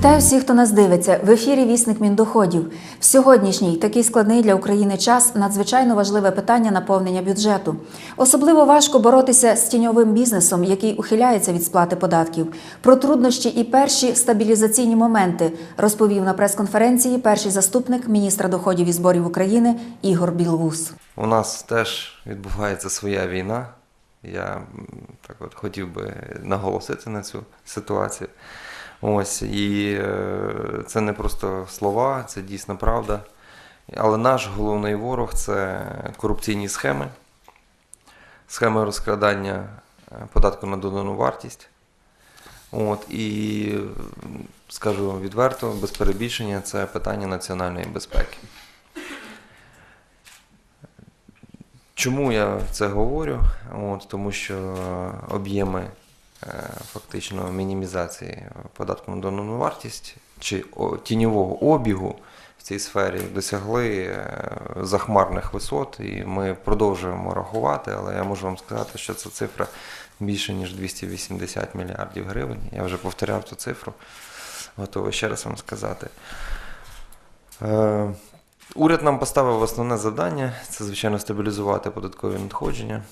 Вітаю всіх, хто нас дивиться. В ефірі Вісник Міндоходів. В сьогоднішній такий складний для України час надзвичайно важливе питання наповнення бюджету. Особливо важко боротися з тіньовим бізнесом, який ухиляється від сплати податків. Про труднощі і перші стабілізаційні моменти розповів на прес-конференції перший заступник міністра доходів і зборів України Ігор Білвус. У нас теж відбувається своя війна. Я так от хотів би наголосити на цю ситуацію. Ось, і е, це не просто слова, це дійсно правда. Але наш головний ворог це корупційні схеми, схеми розкрадання е, податку на додану вартість. От, і скажу відверто, без перебільшення, це питання національної безпеки. Чому я це говорю? От, тому що об'єми фактично мінімізації податку на додану вартість чи тіньового обігу в цій сфері досягли е, захмарних висот, і ми продовжуємо рахувати, але я можу вам сказати, що ця цифра більше ніж 280 мільярдів гривень. Я вже повторяв цю цифру, готовий ще раз вам сказати. Е, Уряд нам поставив основне завдання це, звичайно, стабілізувати податкові надходження.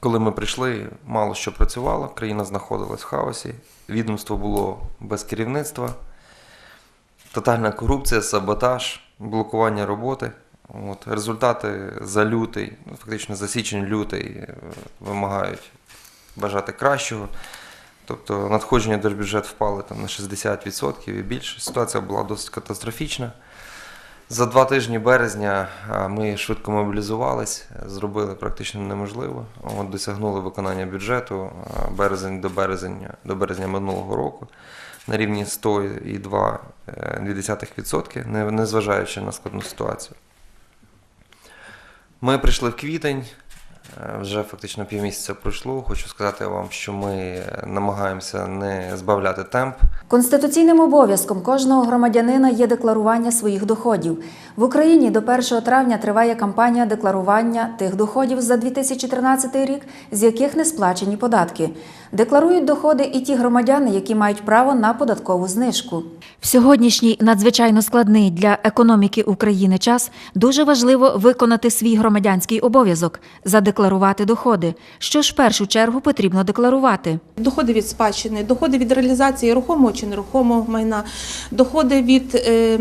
Коли ми прийшли, мало що працювало, країна знаходилась в хаосі, відомство було без керівництва, тотальна корупція, саботаж, блокування роботи. От, результати за лютий, ну, фактично за січень-лютий е, вимагають бажати кращого. Тобто надходження до бюджету впали там, на 60% і більше. Ситуація була досить катастрофічна. За два тижні березня ми швидко мобілізувались, зробили практично неможливо. От, досягнули виконання бюджету березень до березня, до березня минулого року на рівні 102,2%, незважаючи на складну ситуацію. Ми прийшли в квітень, е, вже фактично півмісяця пройшло. Хочу сказати вам, що ми намагаємося не збавляти темп. Конституційним обов'язком кожного громадянина є декларування своїх доходів. В Україні до 1 травня триває кампанія декларування тих доходів за 2013 рік, з яких не сплачені податки. Декларують доходи і ті громадяни, які мають право на податкову знижку. В сьогоднішній надзвичайно складний для економіки України час дуже важливо виконати свій громадянський обов'язок задекларувати доходи. Що ж в першу чергу потрібно декларувати? Доходи від спадщини, доходи від реалізації рухомого чи нерухомого майна, доходи від е,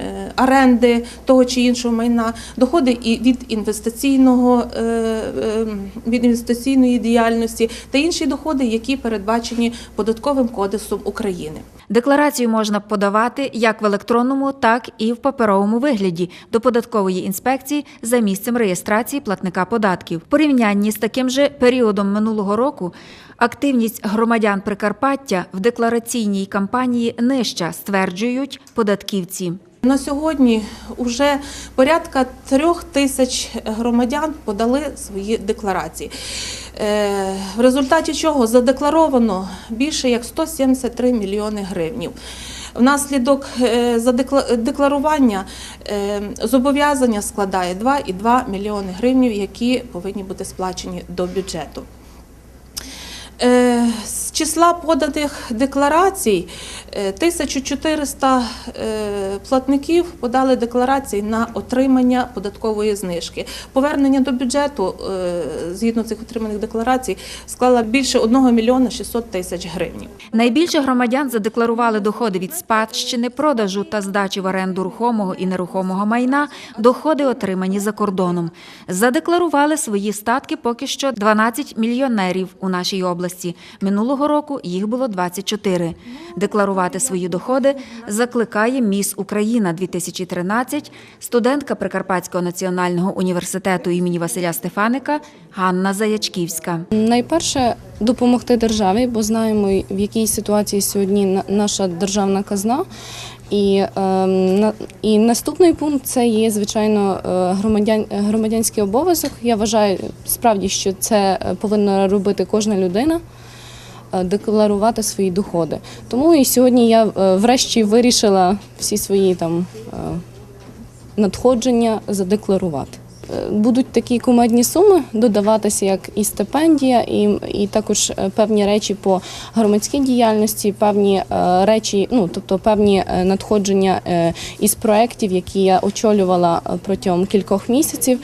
е, оренди того чи іншого майна, доходи і від інвестиційного е, е, від інвестиційної діяльності та інші доходи, які передбачені податковим кодексом України. Декларацію можна подавати як в електронному, так і в паперовому вигляді до податкової інспекції за місцем реєстрації платника податків. В порівнянні з таким же періодом минулого року активність громадян Прикарпаття в деклараційній кампанії нижча, стверджують податківці. На сьогодні вже порядка трьох тисяч громадян подали свої декларації. Е, В результаті чого задекларовано більше як 173 мільйони гривнів. Внаслідок е, декларування е, зобов'язання складає 2,2 мільйони гривень, які повинні бути сплачені до бюджету. Е, числа поданих декларацій е, 1400 е, платників подали декларації на отримання податкової знижки. Повернення до бюджету е, згідно цих отриманих декларацій склала більше 1 мільйона 600 тисяч гривень. Найбільше громадян задекларували доходи від спадщини, продажу та здачі в оренду рухомого і нерухомого майна, доходи отримані за кордоном. Задекларували свої статки поки що 12 мільйонерів у нашій області. Минулого року їх було 24. Декларувати свої доходи закликає Міс Україна 2013 студентка Прикарпатського національного університету імені Василя Стефаника Ганна Заячківська. Найперше допомогти державі, бо знаємо, в якій ситуації сьогодні наша державна казна. І, ем, і наступний пункт це є, звичайно, е, громадян, громадянський обов'язок. Я вважаю справді, що це е, повинна робити кожна людина. Е, Декларувати свої доходи. Тому і сьогодні я е, врешті вирішила всі свої там е, надходження задекларувати. будуть такі кумедні суми додаватися, як і стипендія, і, і також певні речі по громадській діяльності, певні речі, ну тобто певні надходження із проєктів, які я очолювала протягом кількох місяців.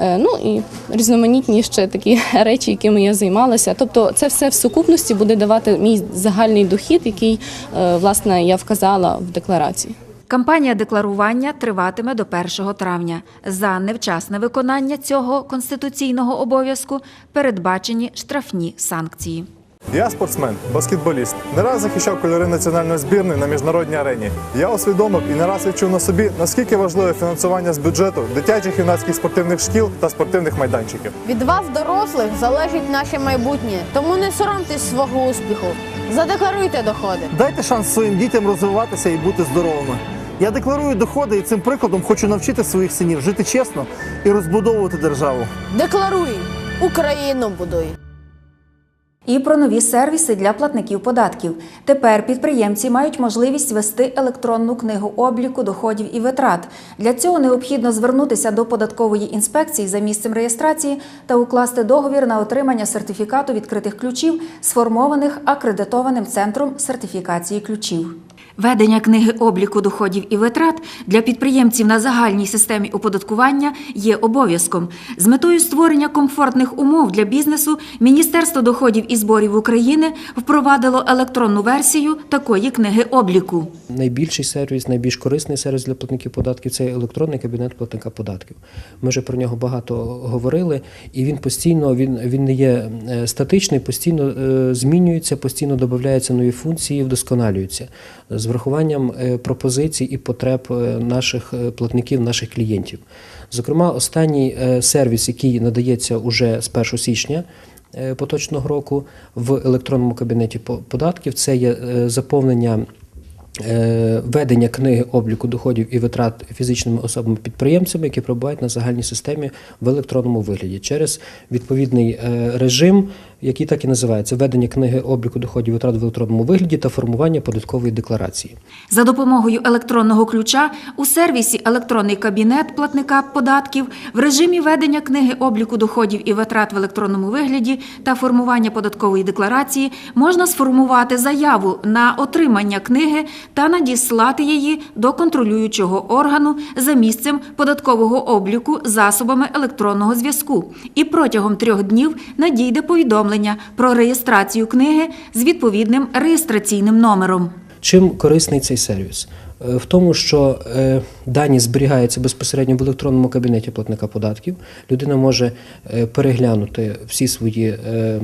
Е, Ну і різноманітні ще такі речі, якими я займалася. Тобто, це все в сукупності буде давати мій загальний дохід, який е, власне я вказала в декларації. Кампанія декларування триватиме до 1 травня. За невчасне виконання цього конституційного обов'язку передбачені штрафні санкції. Я спортсмен, баскетболіст. Не раз захищав кольори національної збірної на міжнародній арені. Я усвідомив і не раз відчув на собі, наскільки важливе фінансування з бюджету дитячих юнацьких спортивних шкіл та спортивних майданчиків. Від вас, дорослих, залежить наше майбутнє. Тому не соромтесь свого успіху. Задекларуйте доходи. Дайте шанс своїм дітям розвиватися і бути здоровими. Я декларую доходи і цим прикладом хочу навчити своїх синів жити чесно і розбудовувати державу. Декларуй! Україну будуй! І про нові сервіси для платників податків. Тепер підприємці мають можливість вести електронну книгу обліку доходів і витрат. Для цього необхідно звернутися до податкової інспекції за місцем реєстрації та укласти договір на отримання сертифікату відкритих ключів, сформованих акредитованим центром сертифікації ключів. Ведення книги обліку доходів і витрат для підприємців на загальній системі оподаткування є обов'язком. З метою створення комфортних умов для бізнесу Міністерство доходів і зборів України впровадило електронну версію такої книги обліку. Найбільший сервіс, найбільш корисний сервіс для платників податків це електронний кабінет платника податків. Ми вже про нього багато говорили, і він постійно він, він не є е, статичний, постійно е, змінюється, постійно додаються нові функції, вдосконалюються з врахуванням е, пропозицій і потреб е, наших е, платників, наших клієнтів. Зокрема, останній сервіс, який надається уже з 1 січня. Поточного року в електронному кабінеті по- податків це є заповнення ведення книги обліку доходів і витрат фізичними особами-підприємцями, які перебувають на загальній системі в електронному вигляді через відповідний е, режим, який так і називається ведення книги обліку доходів і витрат в електронному вигляді та формування податкової декларації. За допомогою електронного ключа у сервісі Електронний кабінет платника податків в режимі ведення книги обліку доходів і витрат в електронному вигляді та формування податкової декларації можна сформувати заяву на отримання книги та надіслати її до контролюючого органу за місцем податкового обліку засобами електронного зв'язку. І протягом трьох днів надійде повідомлення про реєстрацію книги з відповідним реєстраційним номером. Чим корисний цей сервіс? Е, В тому, що е, дані зберігаються безпосередньо в електронному кабінеті платника податків. Людина може е, переглянути всі свої е, е,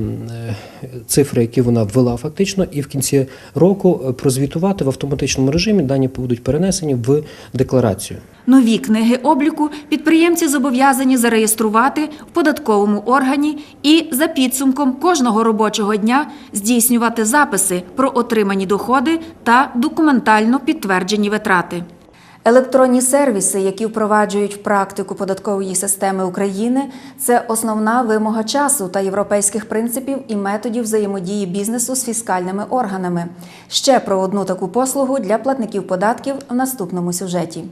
цифри, які вона ввела фактично, і в кінці року прозвітувати в автоматичному режимі. Дані будуть перенесені в декларацію. Нові книги обліку підприємці зобов'язані зареєструвати в податковому органі і за підсумком кожного робочого дня здійснювати записи про отримані доходи та документально підтверджені витрати. Електронні сервіси, які впроваджують практику податкової системи України, це основна вимога часу та європейських принципів і методів взаємодії бізнесу з фіскальними органами. Ще про одну таку послугу для платників податків в наступному сюжеті.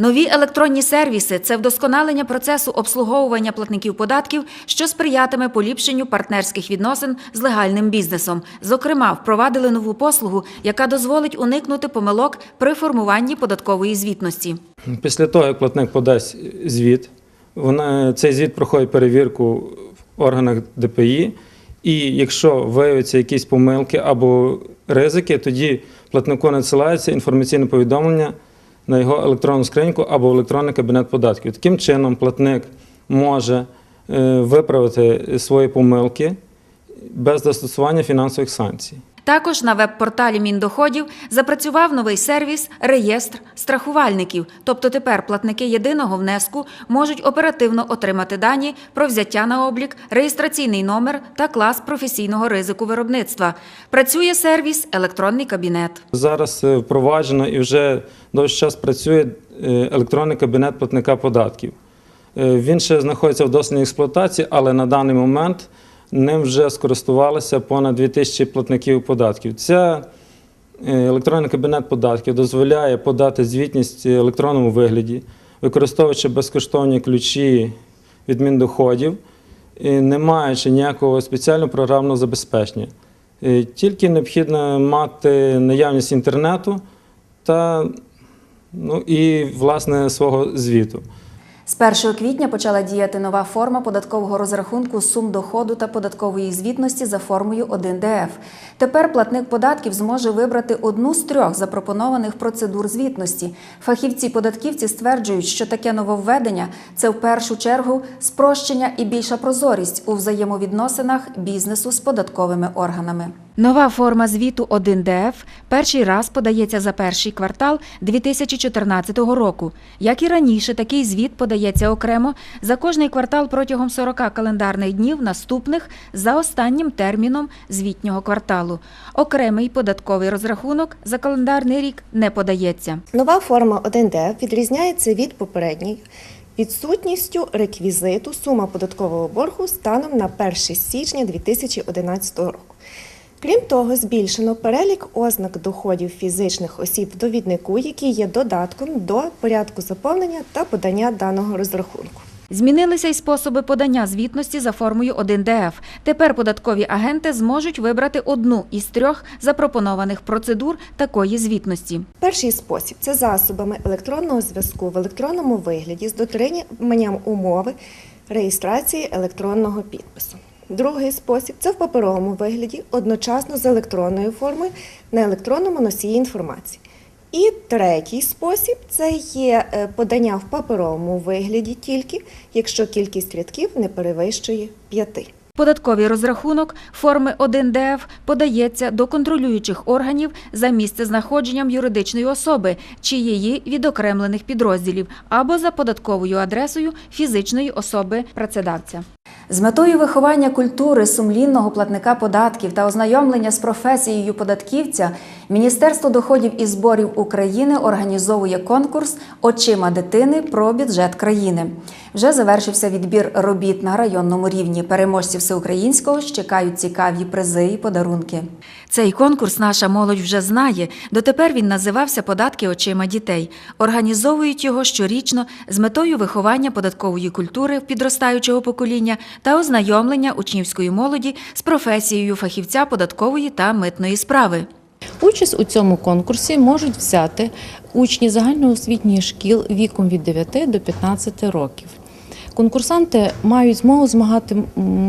Нові електронні сервіси це вдосконалення процесу обслуговування платників податків, що сприятиме поліпшенню партнерських відносин з легальним бізнесом. Зокрема, впровадили нову послугу, яка дозволить уникнути помилок при формуванні податкової звітності. Після того, як платник подасть звіт, вона, цей звіт проходить перевірку в органах ДПІ, і якщо виявляться якісь помилки або ризики, тоді платнику надсилається інформаційне повідомлення на його електронну скриньку або в електронний кабінет податків. Таким чином, платник може е, виправити свої помилки без застосування фінансових санкцій. Також на веб-порталі Міндоходів запрацював новий сервіс Реєстр страхувальників. Тобто тепер платники єдиного внеску можуть оперативно отримати дані про взяття на облік, реєстраційний номер та клас професійного ризику виробництва. Працює сервіс Електронний кабінет. Зараз е, впроваджено і вже довгий час працює е, електронний кабінет платника податків. Е, Він ще знаходиться в дослідній експлуатації, але на даний момент ним вже скористувалися понад 2000 платників податків. Це е, електронний кабінет податків дозволяє подати звітність в електронному вигляді, використовуючи безкоштовні ключі від Міндоходів, не маючи ніякого спеціального програмного забезпечення. Е, Тільки необхідно мати наявність інтернету та ну, і власне свого звіту. З 1 квітня почала діяти нова форма податкового розрахунку сум доходу та податкової звітності за формою 1ДФ. Тепер платник податків зможе вибрати одну з трьох запропонованих процедур звітності. Фахівці-податківці стверджують, що таке нововведення це в першу чергу спрощення і більша прозорість у взаємовідносинах бізнесу з податковими органами. Нова форма звіту 1ДФ перший раз подається за перший квартал 2014 року. Як і раніше, такий звіт подається окремо за кожний квартал протягом 40 календарних днів наступних за останнім терміном звітнього кварталу. Окремий податковий розрахунок за календарний рік не подається. Нова форма 1D відрізняється від попередньої відсутністю реквізиту сума податкового боргу станом на 1 січня 2011 року. Крім того, збільшено перелік ознак доходів фізичних осіб в довіднику, які є додатком до порядку заповнення та подання даного розрахунку. Змінилися й способи подання звітності за формою 1ДФ. Тепер податкові агенти зможуть вибрати одну із трьох запропонованих процедур такої звітності. Перший спосіб це засобами електронного зв'язку в електронному вигляді з дотриманням умови реєстрації електронного підпису. Другий спосіб це в паперовому вигляді одночасно з електронною формою на електронному носії інформації. І третій спосіб це є е, подання в паперовому вигляді тільки, якщо кількість рядків не перевищує п'яти. Податковий розрахунок форми 1ДФ подається до контролюючих органів за місцезнаходженням юридичної особи чи її відокремлених підрозділів або за податковою адресою фізичної особи працедавця. З метою виховання культури сумлінного платника податків та ознайомлення з професією податківця Міністерство доходів і зборів України організовує конкурс Очима дитини про бюджет країни. Вже завершився відбір робіт на районному рівні. Переможці всеукраїнського чекають цікаві призи і подарунки. Цей конкурс наша молодь вже знає. Дотепер він називався Податки очима дітей. Організовують його щорічно з метою виховання податкової культури підростаючого покоління та ознайомлення учнівської молоді з професією фахівця податкової та митної справи. Участь у цьому конкурсі можуть взяти учні загальноосвітніх шкіл віком від 9 до 15 років. Конкурсанти мають змогу змагати,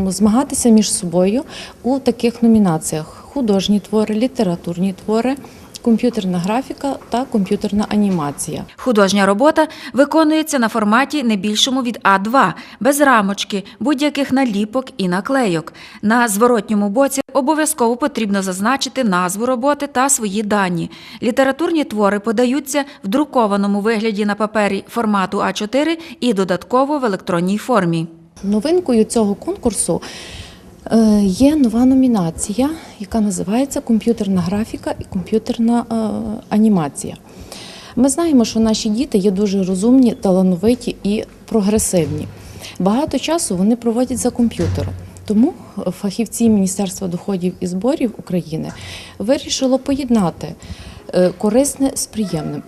змагатися між собою у таких номінаціях: художні твори, літературні твори, комп'ютерна графіка та комп'ютерна анімація. Художня робота виконується на форматі не більшому від А2, без рамочки, будь-яких наліпок і наклейок. На зворотньому боці обов'язково потрібно зазначити назву роботи та свої дані. Літературні твори подаються в друкованому вигляді на папері формату А4 і додатково в електронній формі. Новинкою цього конкурсу є нова номінація, яка називається комп'ютерна графіка і комп'ютерна е, анімація. Ми знаємо, що наші діти є дуже розумні, талановиті і прогресивні. Багато часу вони проводять за комп'ютером. Тому фахівці Міністерства доходів і зборів України вирішило поєднати е, корисне з приємним.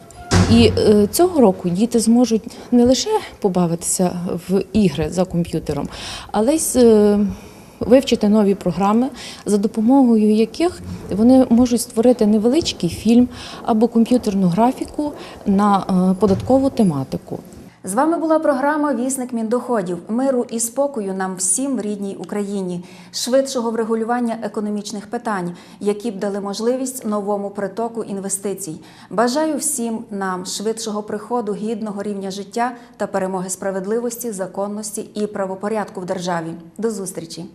І е, цього року діти зможуть не лише побавитися в ігри за комп'ютером, але й з- е, вивчити нові програми, за допомогою яких вони можуть створити невеличкий фільм або комп'ютерну графіку на е, податкову тематику. З вами була програма Вісник Міндоходів. Миру і спокою нам всім в рідній Україні, швидшого врегулювання економічних питань, які б дали можливість новому притоку інвестицій. Бажаю всім нам швидшого приходу гідного рівня життя та перемоги справедливості, законності і правопорядку в державі. До зустрічі!